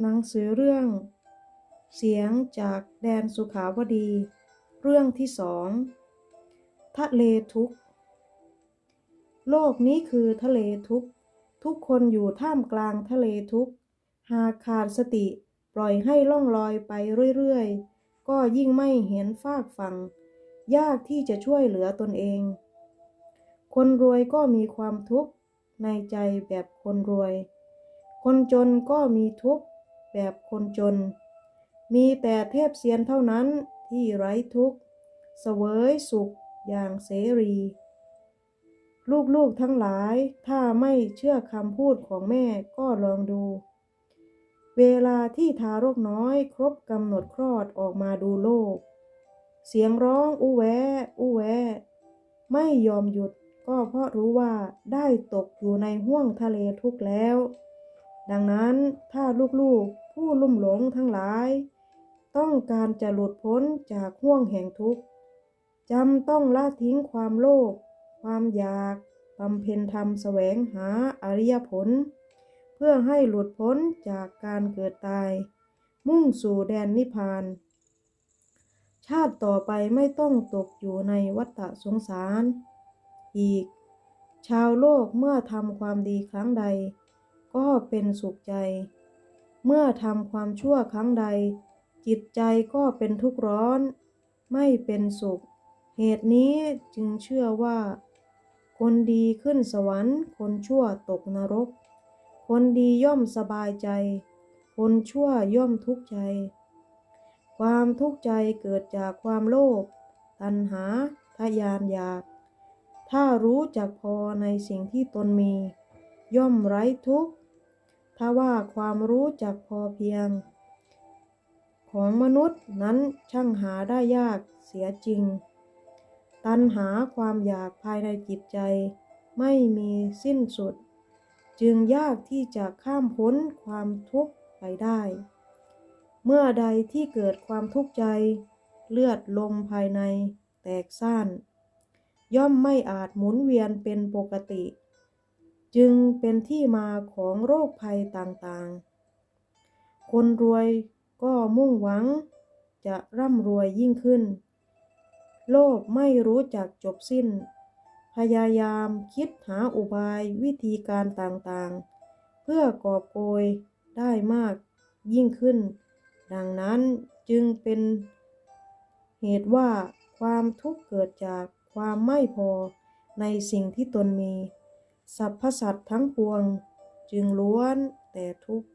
หนังสือเรื่อง เสียงจากแดนสุขาวดี เรื่องที่สองทะเลทุกโลกนี้คือทะเลทุกทุกคนอยู่ท่ามกลางทะเลทุกหากขาดสติปล่อยให้ล่องลอยไปเรื่อยๆ ก็ยิ่งไม่เห็นฟากฝั่ง ยากที่จะช่วยเหลือตนเอง คนรวยก็มีความทุกข์ในใจแบบคนรวย คนจนก็มีทุกข์ แบบคนจน มีแต่เทพเซียนเท่านั้นที่ไร้ทุกข์เสวยสุขอย่างเสรี ลูกๆทั้งหลายถ้าไม่เชื่อคำพูดของแม่ก็ลองดู เวลาที่ทารกน้อยครบกำหนดคลอดออกมาดูโลก เสียงร้องอู้แวอู้แว ไม่ยอมหยุดก็เพราะรู้ว่าได้ตกอยู่ในห้วงทะเลทุกข์แล้ว ดังนั้นถ้าลูกๆ ผู้ลุ่มหลงทั้งหลาย ต้องการจะหลุดพ้นจากห้วงแห่งทุกข์จำต้องละทิ้งความโลภความอยากบำเพ็ญธรรมแสวงหาอริยผล เพื่อให้หลุดพ้นจากการเกิดตาย มุ่งสู่แดนนิพพาน ชาติต่อไปไม่ต้องตกอยู่ในวัฏสงสาร อีก ชาวโลกเมื่อทำความดีครั้งใด ก็เป็นสุขใจ เมื่อทำความชั่วครั้งใด จิตใจก็เป็นทุกข์ร้อน ไม่เป็นสุข เหตุนี้จึงเชื่อว่า คนดีขึ้นสวรรค์ คนชั่วตกนรก คนดีย่อมสบายใจ คนชั่วย่อมทุกข์ใจ ความทุกข์ใจเกิดจากความโลภตัณหาทะยานอยาก ถ้ารู้จักพอในสิ่งที่ตนมี ย่อมไร้ทุกข์ ถ้าว่าความรู้จักพอเพียง ของมนุษย์นั้นช่างหาได้ยากเสียจริง ตัณหาความอยากภายในจิตใจ ไม่มีสิ้นสุด จึงยากที่จะข้ามพ้นความทุกข์ไปได้ เมื่อใดที่เกิดความทุกข์ใจ เลือดลมภายในแตกซ่านย่อมไม่อาจหมุนเวียนเป็นปกติ จึงเป็นที่มาของโรคภัยต่างๆ คนรวยก็มุ่งหวังจะร่ำรวยยิ่งขึ้น โลภไม่รู้จักจบสิ้น พยายามคิดหาอุบายวิธีการต่างๆ เพื่อกอบโกยได้มากยิ่งขึ้น ดังนั้นจึงเป็นเหตุว่าความทุกข์เกิดจากความไม่พอในสิ่งที่ตนมี สรรพสัตว์ทั้งปวง จึงล้วนแต่ทุกข์